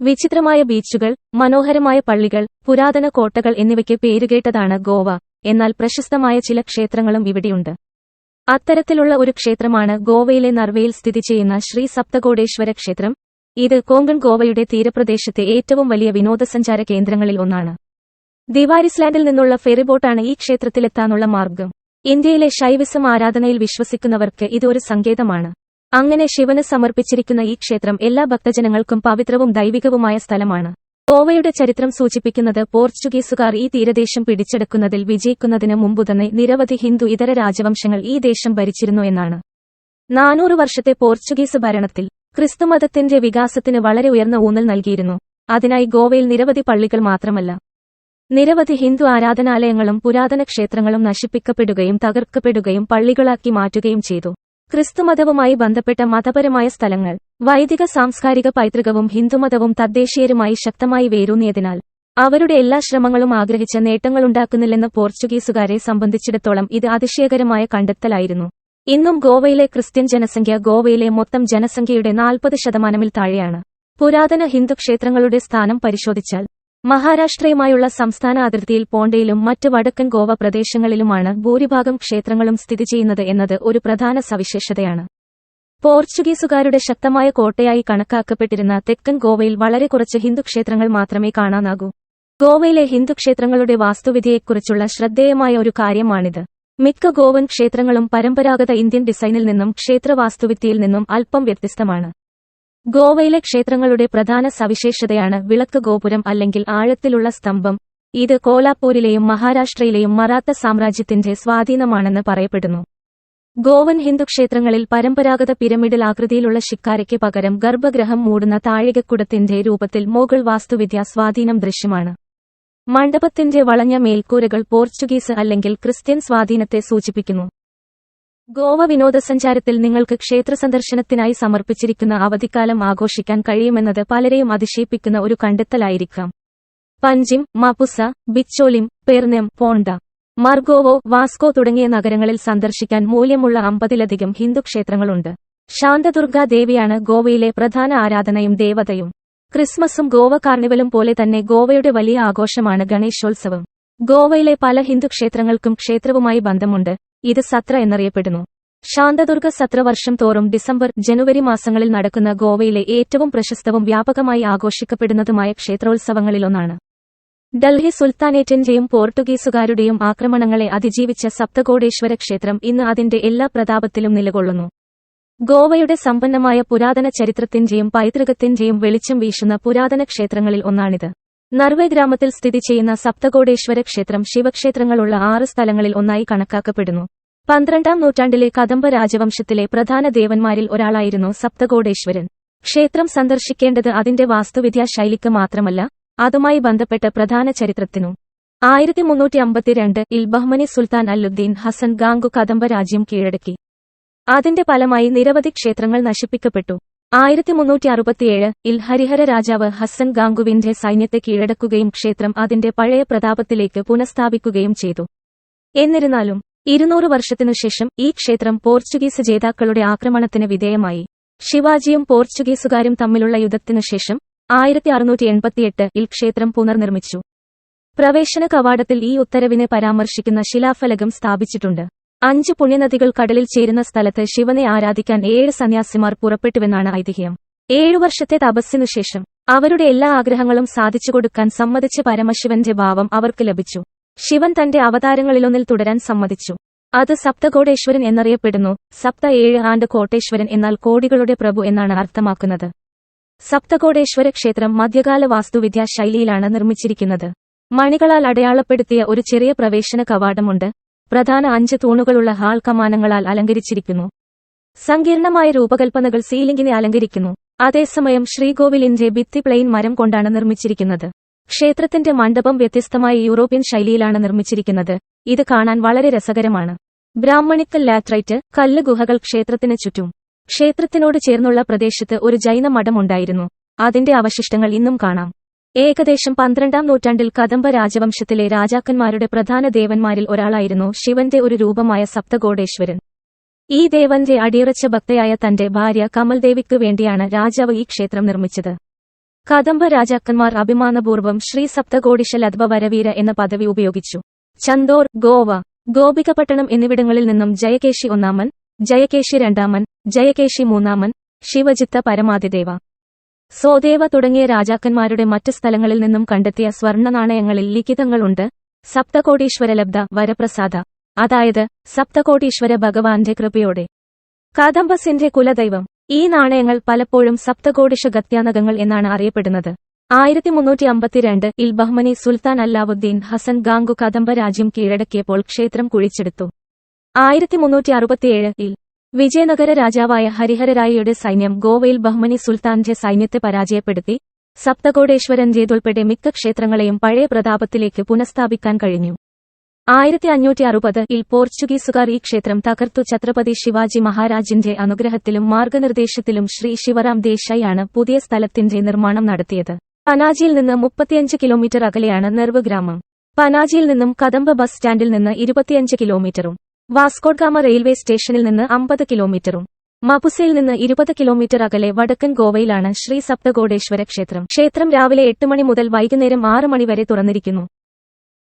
വിചിത്രമായ ബീച്ചുകൾ മനോഹരമായ പള്ളികൾ പുരാതന കോട്ടകൾ എന്നിവയ്ക്ക് പേരുകേട്ടതാണ് ഗോവ. എന്നാൽ പ്രശസ്തമായ ചില ക്ഷേത്രങ്ങളും ഇവിടെയുണ്ട്. അത്തരത്തിലുള്ള ഒരു ക്ഷേത്രമാണ് ഗോവയിലെ നർവയിൽ സ്ഥിതി ചെയ്യുന്ന ശ്രീ സപ്തകോടേശ്വര ക്ഷേത്രം. ഇത് കോങ്കൺ ഗോവയുടെ തീരപ്രദേശത്തെ ഏറ്റവും വലിയ വിനോദസഞ്ചാര കേന്ദ്രങ്ങളിൽ ഒന്നാണ്. ദിവാരിസ്ലാൻഡിൽ നിന്നുള്ള ഫെറിബോട്ടാണ് ഈ ക്ഷേത്രത്തിലെത്താനുള്ള മാർഗം ഇന്ത്യയിലെ ശൈവിസം ആരാധനയിൽ വിശ്വസിക്കുന്നവർക്ക് ഇത് ഒരു സങ്കേതമാണ്. അങ്ങനെ ശിവന് സമർപ്പിച്ചിരിക്കുന്ന ഈ ക്ഷേത്രം എല്ലാ ഭക്തജനങ്ങൾക്കും പവിത്രവും ദൈവികവുമായ സ്ഥലമാണ്. ഗോവയുടെ ചരിത്രം സൂചിപ്പിക്കുന്നത് പോർച്ചുഗീസുകാർ ഈ തീരദേശം പിടിച്ചെടുക്കുന്നതിൽ വിജയിക്കുന്നതിന് മുമ്പ് തന്നെ നിരവധി ഹിന്ദു ഇതര രാജവംശങ്ങൾ ഈ ദേശം ഭരിച്ചിരുന്നു എന്നാണ്. നാനൂറ് വർഷത്തെ പോർച്ചുഗീസ് ഭരണത്തിൽ ക്രിസ്തുമതത്തിന്റെ വികാസത്തിന് വളരെ ഉയർന്ന ഊന്നൽ നൽകിയിരുന്നു. അതിനായി ഗോവയിൽ നിരവധി പള്ളികൾ മാത്രമല്ല നിരവധി ഹിന്ദു ആരാധനാലയങ്ങളും പുരാതന ക്ഷേത്രങ്ങളും നശിപ്പിക്കപ്പെടുകയും തകർക്കപ്പെടുകയും പള്ളികളാക്കി മാറ്റുകയും ചെയ്തു. ക്രിസ്തുമതവുമായി ബന്ധപ്പെട്ട മതപരമായ സ്ഥലങ്ങൾ വൈദിക സാംസ്കാരിക പൈതൃകവും ഹിന്ദുമതവും തദ്ദേശീയരുമായി ശക്തമായി വേരൂന്നിയതിനാൽ അവരുടെ എല്ലാ ശ്രമങ്ങളും ആഗ്രഹിച്ച നേട്ടങ്ങളുണ്ടാക്കുന്നില്ലെന്ന് പോർച്ചുഗീസുകാരെ സംബന്ധിച്ചിടത്തോളം ഇത് അതിശയകരമായ കണ്ടെത്തലായിരുന്നു. ഇന്നും ഗോവയിലെ ക്രിസ്ത്യൻ ജനസംഖ്യ ഗോവയിലെ മൊത്തം ജനസംഖ്യയുടെ നാൽപ്പത് ശതമാനമിൽ താഴെയാണ്. പുരാതന ഹിന്ദു ക്ഷേത്രങ്ങളുടെ സ്ഥാനം പരിശോധിച്ചാൽ മഹാരാഷ്ട്രയുമായുള്ള സംസ്ഥാന അതിർത്തിയിൽ പോണ്ടയിലും മറ്റ് വടക്കൻ ഗോവ പ്രദേശങ്ങളിലുമാണ് ഭൂരിഭാഗം ക്ഷേത്രങ്ങളും സ്ഥിതി ചെയ്യുന്നത് എന്നത് ഒരു പ്രധാന സവിശേഷതയാണ്. പോർച്ചുഗീസുകാരുടെ ശക്തമായ കോട്ടയായി കണക്കാക്കപ്പെട്ടിരുന്ന തെക്കൻ ഗോവയിൽ വളരെ കുറച്ച് ഹിന്ദു ക്ഷേത്രങ്ങൾ മാത്രമേ കാണാനാകൂ. ഗോവയിലെ ഹിന്ദു ക്ഷേത്രങ്ങളുടെ വാസ്തുവിദ്യയെക്കുറിച്ചുള്ള ശ്രദ്ധേയമായ ഒരു കാര്യമാണിത്. മിക്ക ഗോവൻ ക്ഷേത്രങ്ങളും പരമ്പരാഗത ഇന്ത്യൻ ഡിസൈനിൽ നിന്നും ക്ഷേത്ര വാസ്തുവിദ്യയിൽ നിന്നും അല്പം വ്യത്യസ്തമാണ്. ഗോവയിലെ ക്ഷേത്രങ്ങളുടെ പ്രധാന സവിശേഷതയാണ് വിളക്ക് ഗോപുരം അല്ലെങ്കിൽ ആഴത്തിലുള്ള സ്തംഭം. ഇത് കോലാപ്പൂരിലെയും മഹാരാഷ്ട്രയിലെയും മറാത്ത സാമ്രാജ്യത്തിന്റെ സ്വാധീനമാണെന്ന് പറയപ്പെടുന്നു. ഗോവൻ ഹിന്ദു ക്ഷേത്രങ്ങളിൽ പരമ്പരാഗത പിരമിഡിൽ ആകൃതിയിലുള്ള ശിക്കാരയ്ക്ക് പകരം ഗർഭഗ്രഹം മൂടുന്ന താഴികക്കുടത്തിന്റെ രൂപത്തിൽ മോഗൾ വാസ്തുവിദ്യ സ്വാധീനം ദൃശ്യമാണ്. മണ്ഡപത്തിന്റെ വളഞ്ഞ മേൽക്കൂരകൾ പോർച്ചുഗീസ് അല്ലെങ്കിൽ ക്രിസ്ത്യൻ സ്വാധീനത്തെ സൂചിപ്പിക്കുന്നു. ഗോവ വിനോദസഞ്ചാരത്തിൽ നിങ്ങൾക്ക് ക്ഷേത്ര സന്ദർശനത്തിനായി സമർപ്പിച്ചിരിക്കുന്ന അവധിക്കാലം ആഘോഷിക്കാൻ കഴിയുമെന്നത് പലരെയും അതിശയിപ്പിക്കുന്ന ഒരു കണ്ടെത്തലായിരിക്കാം. പഞ്ചിം മപുസ ബിച്ചോലിം പെർനെം പോണ്ട മർഗോവോ വാസ്കോ തുടങ്ങിയ നഗരങ്ങളിൽ സന്ദർശിക്കാൻ മൂല്യമുള്ള അമ്പതിലധികം ഹിന്ദു ക്ഷേത്രങ്ങളുണ്ട്. ശാന്തദുർഗാ ദേവിയാണ് ഗോവയിലെ പ്രധാന ആരാധനയും ദേവതയും. ക്രിസ്മസും ഗോവ കാർണിവലും പോലെ തന്നെ ഗോവയുടെ വലിയ ആഘോഷമാണ് ഗണേശോത്സവം. ഗോവയിലെ പല ഹിന്ദു ക്ഷേത്രങ്ങൾക്കും ക്ഷേത്രവുമായി ബന്ധമുണ്ട്. ഇത് സത്ര എന്നറിയപ്പെടുന്നു. ശാന്തദുർഗ സത്ര വർഷം തോറും ഡിസംബർ ജനുവരി മാസങ്ങളിൽ നടക്കുന്ന ഗോവയിലെ ഏറ്റവും പ്രശസ്തവും വ്യാപകമായി ആഘോഷിക്കപ്പെടുന്നതുമായ ക്ഷേത്രോത്സവങ്ങളിലൊന്നാണ്. ഡൽഹി സുൽത്താനേറ്റിന്റെയും പോർട്ടുഗീസുകാരുടെയും ആക്രമണങ്ങളെ അതിജീവിച്ച സപ്തകോടേശ്വര ക്ഷേത്രം ഇന്ന് അതിന്റെ എല്ലാ പ്രതാപത്തിലും നിലകൊള്ളുന്നു. ഗോവയുടെ സമ്പന്നമായ പുരാതന ചരിത്രത്തിന്റെയും പൈതൃകത്തിന്റെയും വെളിച്ചം വീശുന്ന പുരാതന ക്ഷേത്രങ്ങളിൽ ഒന്നാണിത്. നർവേ ഗ്രാമത്തിൽ സ്ഥിതി ചെയ്യുന്ന സപ്തകോടേശ്വര ക്ഷേത്രം ശിവക്ഷേത്രങ്ങളുള്ള ആറ് സ്ഥലങ്ങളിൽ ഒന്നായി കണക്കാക്കപ്പെടുന്നു. പന്ത്രണ്ടാം നൂറ്റാണ്ടിലെ കദംബ രാജവംശത്തിലെ പ്രധാന ദേവന്മാരിൽ ഒരാളായിരുന്നു സപ്തകോടേശ്വരൻ. ക്ഷേത്രം സന്ദർശിക്കേണ്ടത് അതിന്റെ വാസ്തുവിദ്യാ ശൈലിക്ക് മാത്രമല്ല അതുമായി ബന്ധപ്പെട്ട പ്രധാന ചരിത്രത്തിനും. ആയിരത്തി മുന്നൂറ്റി അമ്പത്തിരണ്ട് ഇൽ ബഹ്മനി സുൽത്താൻ അല്ലുദ്ദീൻ ഹസൻ ഗാംഗു കദംബ രാജ്യം കീഴടക്കി. അതിന്റെ ഫലമായി നിരവധി ക്ഷേത്രങ്ങൾ നശിപ്പിക്കപ്പെട്ടു. ആയിരത്തി മുന്നൂറ്റി അറുപത്തിയേഴ് ഇൽ ഹരിഹര രാജാവ് ഹസ്സൻ ഗാംഗുവിന്റെ സൈന്യത്തെ കീഴടക്കുകയും ക്ഷേത്രം അതിന്റെ പഴയ പ്രതാപത്തിലേക്ക് പുനഃസ്ഥാപിക്കുകയും ചെയ്തു. എന്നിരുന്നാലും ഇരുന്നൂറ് വർഷത്തിനുശേഷം ഈ ക്ഷേത്രം പോർച്ചുഗീസ് ജേതാക്കളുടെ ആക്രമണത്തിന് വിധേയമായി. ശിവാജിയും പോർച്ചുഗീസുകാരും തമ്മിലുള്ള യുദ്ധത്തിനുശേഷം ആയിരത്തി അറുന്നൂറ്റി എൺപത്തിയെട്ട് ഇൽ ക്ഷേത്രം പുനർനിർമ്മിച്ചു. പ്രവേശന കവാടത്തിൽ ഈ ഉത്തരവിനെ പരാമർശിക്കുന്ന ശിലാഫലകം സ്ഥാപിച്ചിട്ടുണ്ട്. അഞ്ച് പുണ്യനദികൾ കടലിൽ ചേരുന്ന സ്ഥലത്ത് ശിവനെ ആരാധിക്കാൻ ഏഴ് സന്യാസിമാർ പുറപ്പെട്ടുവെന്നാണ് ഐതിഹ്യം. ഏഴു വർഷത്തെ തപസ്സിനുശേഷം അവരുടെ എല്ലാ ആഗ്രഹങ്ങളും സാധിച്ചു കൊടുക്കാൻ സമ്മതിച്ച പരമശിവന്റെ ഭാവം അവർക്ക് ലഭിച്ചു. ശിവൻ തന്റെ അവതാരങ്ങളിലൊന്നിൽ തുടരാൻ സമ്മതിച്ചു. അത് സപ്തകോടേശ്വരൻ എന്നറിയപ്പെടുന്നു. സപ്ത ഏഴ് ആണ്ട് കോട്ടേശ്വരൻ എന്നാൽ കോടികളുടെ പ്രഭു എന്നാണ് അർത്ഥമാക്കുന്നത്. സപ്തകോടേശ്വര ക്ഷേത്രം മധ്യകാല വാസ്തുവിദ്യാ ശൈലിയിലാണ് നിർമ്മിച്ചിരിക്കുന്നത്. മണികളാൽ അടയാളപ്പെടുത്തിയ ഒരു ചെറിയ പ്രവേശന കവാടമുണ്ട്. പ്രധാന അഞ്ച് തൂണുകളുള്ള ഹാൾ കമാനങ്ങളാൽ അലങ്കരിച്ചിരിക്കുന്നു. സങ്കീർണമായ രൂപകൽപ്പനകൾ സീലിംഗിനെ അലങ്കരിക്കുന്നു. അതേസമയം ശ്രീകോവിലിന്റെ ഭിത്തി പ്ലെയിൻ മരം കൊണ്ടാണ് നിർമ്മിച്ചിരിക്കുന്നത്. ക്ഷേത്രത്തിന്റെ മണ്ഡപം വ്യത്യസ്തമായ യൂറോപ്യൻ ശൈലിയിലാണ് നിർമ്മിച്ചിരിക്കുന്നത്. ഇത് കാണാൻ വളരെ രസകരമാണ്. ബ്രാഹ്മണിക്കൽ ലാത്രൈറ്റ് കല്ല് ഗുഹകൾ ക്ഷേത്രത്തിന് ചുറ്റും. ക്ഷേത്രത്തിനോട് ചേർന്നുള്ള പ്രദേശത്ത് ഒരു ജൈന മഠമുണ്ടായിരുന്നു അതിന്റെ അവശിഷ്ടങ്ങൾ ഇന്നും കാണാം. ഏകദേശം പന്ത്രണ്ടാം നൂറ്റാണ്ടിൽ കദംബ രാജവംശത്തിലെ രാജാക്കന്മാരുടെ പ്രധാന ദേവന്മാരിൽ ഒരാളായിരുന്നു ശിവന്റെ ഒരു രൂപമായ സപ്തകോടേശ്വരൻ. ഈ ദേവന്റെ അടിയുറച്ച ഭക്തയായ തന്റെ ഭാര്യ കമൽദേവിക്ക് വേണ്ടിയാണ് രാജാവ് ഈ ക്ഷേത്രം നിർമ്മിച്ചത്. കദംബ രാജാക്കന്മാർ അഭിമാനപൂർവം ശ്രീ സപ്തകോടിശലദ്ഭ വരവീര എന്ന പദവി ഉപയോഗിച്ചു. ചന്ദോർ ഗോവ ഗോപികപട്ടണം എന്നിവിടങ്ങളിൽ നിന്നും ജയകേശി ഒന്നാമൻ ജയകേശി രണ്ടാമൻ ജയകേശി മൂന്നാമൻ ശിവജിത്ത പരമാതിദേവ സോദേവ തുടങ്ങിയ രാജാക്കന്മാരുടെ മറ്റ് സ്ഥലങ്ങളിൽ നിന്നും കണ്ടെത്തിയ സ്വർണ നാണയങ്ങളിൽ ലിഖിതങ്ങളുണ്ട്. സപ്തകോടീശ്വരലബ്ധ വരപ്രസാദ. അതായത് സപ്തകോടീശ്വര ഭഗവാന്റെ കൃപയോടെ. കാദംബസിന്റെ കുലദൈവം. ഈ നാണയങ്ങൾ പലപ്പോഴും സപ്തകോടിഷ ഗത്യാനകങ്ങൾ എന്നാണ് അറിയപ്പെടുന്നത്. ആയിരത്തി മുന്നൂറ്റി അമ്പത്തിരണ്ട് ഇൽ ബഹ്മനി സുൽത്താൻ അല്ലാവുദ്ദീൻ ഹസൻ ഗാംഗു കദംബ രാജ്യം കീഴടക്കിയപ്പോൾ ക്ഷേത്രം കുഴിച്ചെടുത്തു. ആയിരത്തി മുന്നൂറ്റി അറുപത്തിയേഴ് ഇൽ വിജയനഗര രാജാവായ ഹരിഹരരായയുടെ സൈന്യം ഗോവയിൽ ബഹ്മനി സുൽത്താന്റെ സൈന്യത്തെ പരാജയപ്പെടുത്തി. സപ്തകോടേശ്വരന്റേതുൾപ്പെടെ മിക്ക ക്ഷേത്രങ്ങളെയും പഴയ പ്രതാപത്തിലേക്ക് പുനഃസ്ഥാപിക്കാൻ കഴിഞ്ഞു. ആയിരത്തി അഞ്ഞൂറ്റി അറുപത് ഇൽ പോർച്ചുഗീസുകാർ ഈ ക്ഷേത്രം തകർത്തു. ഛത്രപതി ശിവാജി മഹാരാജിന്റെ അനുഗ്രഹത്തിലും മാർഗനിർദ്ദേശത്തിലും ശ്രീ ശിവറാം ദേശായിയാണ് പുതിയ സ്ഥലത്തിന്റെ നിർമ്മാണം നടത്തിയത്. പനാജിയിൽ നിന്ന് മുപ്പത്തിയഞ്ച് കിലോമീറ്റർ അകലെയാണ് നെർവ് ഗ്രാമം. പനാജിയിൽ നിന്നും കദംബ ബസ് സ്റ്റാൻഡിൽ നിന്ന് ഇരുപത്തിയഞ്ച് കിലോമീറ്ററും വാസ്കോഡ്ഗാമ റെയിൽവേ സ്റ്റേഷനിൽ നിന്ന് അമ്പത് കിലോമീറ്ററും മപുസയിൽ നിന്ന് ഇരുപത് കിലോമീറ്റർ അകലെ വടക്കൻ ഗോവയിലാണ് ശ്രീ സപ്തകോടേശ്വര ക്ഷേത്രം. ക്ഷേത്രം രാവിലെ എട്ട് മണി മുതൽ വൈകുന്നേരം ആറ് മണി വരെ തുറന്നിരിക്കുന്നു.